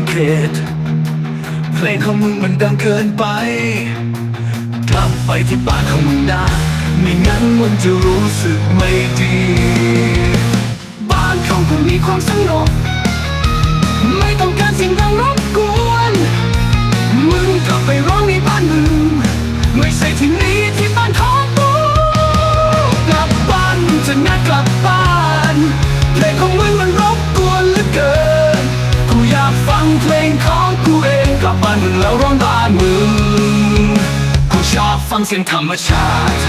ำเขตเพลงของมึงมันดังเกินไปกลับไปที่บ้านของมึงนะไม่งั้นมึงจะรู้สึกไม่ดี บ้านของคุณมีความสงบไม่ต้องการสิ่งดังรบกวน มึงกลับไปร้องในบ้านมึง ฟังเสียงธรรมชาติ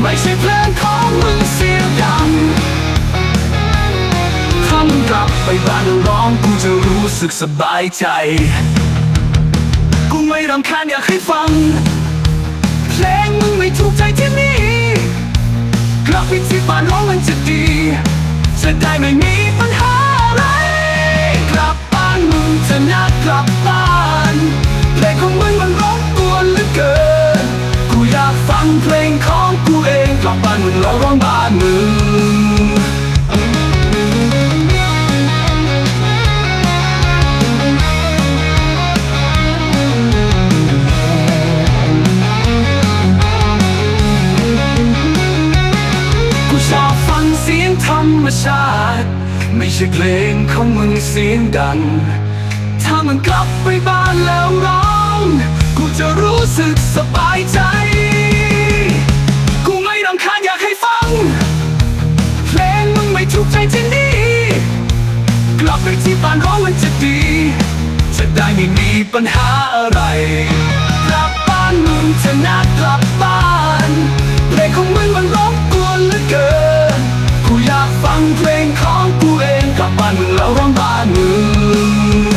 ไม่ใช่เพลงของมึงเสียงดังถ้ามึงกลับไปบ้านแล้วร้องกูจะรู้สึกสบายใจ กูไม่รำคาญอยากให้ฟัง เพลงมึงไม่ถูกใจที่นี่กลับไปที่บ้านร้องมันจะดี จะได้ไม่มีปัญหาอะไร กลับบ้านมึงจะนัดกลับบ้าน งเพลงของกูเองกลับบ้านมึงแล้วร้องบ้านมึงกูชอบฟังเสียงธรรมชาติ ไม่ใช่เพลงของมึงเสียงดัง ถ้ามึงกลับไปบ้านแล้วร้อง กูจะรู้สึกสบายใจ ได้ไม่มีปัญหาอะไร กลับบ้านมึงชนะดกลับบ้านเพลงของมึงมันร้องกวนเหลือเกิน กูอยากฟังเพลงของกูเองกลับบ้านมึงแล้วร้องบ้านมึง